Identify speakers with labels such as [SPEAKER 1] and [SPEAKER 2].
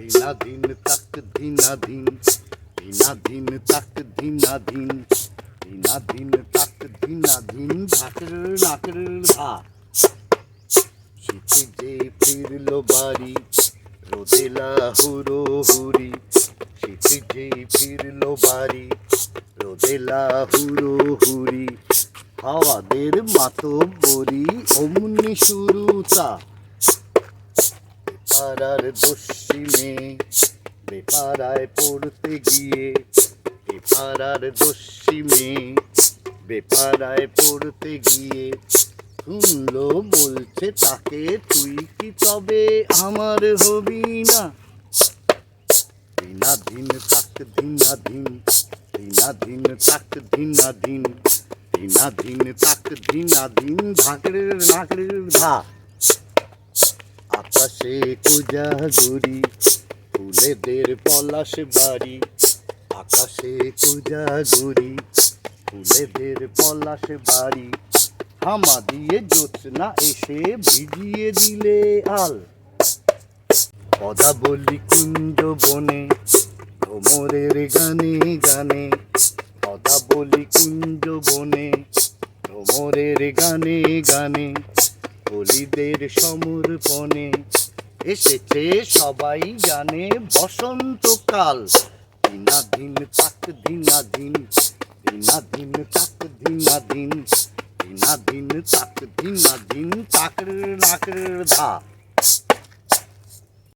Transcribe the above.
[SPEAKER 1] দিনাধীন তাক দিনাধীন দিনাধীন তাক দিনাধীন দিনাধীন তাক দিনাধীন ঢাকের নাকের ধা শীতে যে ফিরলো বাড়ি রোদেলা হুরো হুরি। শীতে যে ফিরলো বাড়ি রোদেলা হুরো হুরি। হাওয়াদের মাতো বরি অমনি শুরু তা। বেপারার দস্যিমে বেপারায় পড়তে গিয়ে বেপারার দস্যিমে বেপারায় পড়তে গিয়ে শুনলো বলছে তাকে তুই কি তবে আমার হবি না? দিনাধীন তাক দিনাধীন দিনাধীন তাক দিনাধীন দিনাধীন তাক দিনাধীন ঢাকের নাকের ধা আকাশে কোজা গড়ি ফুলেদের পলাশ বাড়ি। আকাশে কোজা গড়ি ফুলেদের পলাশ বাড়ি। হামা দিয়ে জ্যোৎস্না এসে ভিজিয়ে দিলে আল। পদা বলি কুঞ্জ বনে, ভ্রমরের গানে গানে। পদা বলি কুঞ্জ বনে, ভ্রমরের গানে গানে। কলিদের সমর্পণে এসেছে সবাই জানে বসন্তকাল। দিনাধীন তাক দিনাধীন দিনাধীন তাক দিনাধীন দিনাধীন তাক দিনাধীন তাকড় নাকড় ধা।